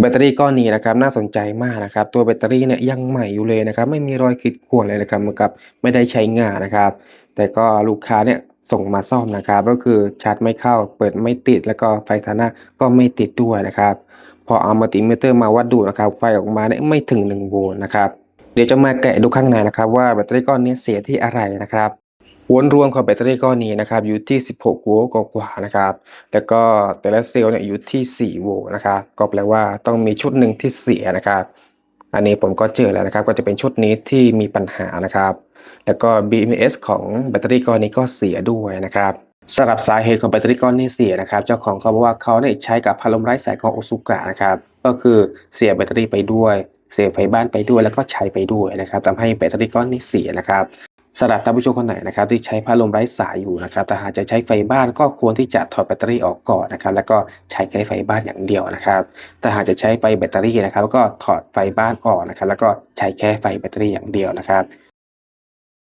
แบตเตอรี่ก้อนนี้นะครับน่าสนใจมากนะครับ ตัวแบตเตอรี่เนี่ยยังใหม่อยู่เลยนะครับ ไม่มีรอยขีดข่วนเลยนะครับเมือนกับไม่ได้ใช้งานนะครับ แต่ก็ลูกค้าเนี่ยส่งมาซ่อมนะครับ ก็คือชาร์จไม่เข้า เปิดไม่ติดแล้วก็ไฟทาหน้าก็ไม่ติดด้วยนะครับ พอเอามัลติมิเตอร์มาวัดดูนะครับ ไฟออกมาเนี่ยไม่ถึง1โวลต์นะครับ เดี๋ยวจะมาแกะดูข้างในนะครับ ว่าแบตเตอรี่ก้อนนี้เสียที่อะไรนะครับ วลต์รวมของแบตเตอรี่ก้อนนี้นะครับอยู่ที่ 16 โวลต์กว่านะครับ แล้วก็แต่ละเซลล์เนี่ยอยู่ที่ 4 โวลต์นะครับ ก็แปลว่าต้องมีชุดหนึ่งที่เสียนะครับ อันนี้ผมก็เจอแล้วนะครับ ก็จะเป็นชุดนี้ที่มีปัญหานะครับ แล้วก็ BMS ของแบตเตอรี่ก้อนนี้ก็เสียด้วยนะครับสำหรับสาเหตุของแบตเตอรี่ก้อนนี้เสียนะครับ เจ้าของเขาบอกว่าเขาเนี่ยใช้กับพัดลมไร้สายของโอซุกะนะครับ ก็คือเสียแบตเตอรี่ไปด้วย เสียไฟบ้านไปด้วยแล้วก็ใช้ไปด้วยนะครับทำให้แบตเตอรี่ก้อนนี้เสียนะครับ สำหรับท่านผู้ชมคนไหนนะครับที่ใช้พัดลมไร้สายอยู่นะครับแต่หากจะใช้ไฟบ้านก็ควรที่จะถอดแบตเตอรี่ออกก่อนนะครับ แล้วก็ใช้แค่ไฟบ้านอย่างเดียวนะครับแต่หากจะใช้ไฟแบตเตอรี่นะครับ ก็ถอดไฟบ้านออกนะครับ แล้วก็ใช้แค่ไฟแบตเตอรี่อย่างเดียวนะครับ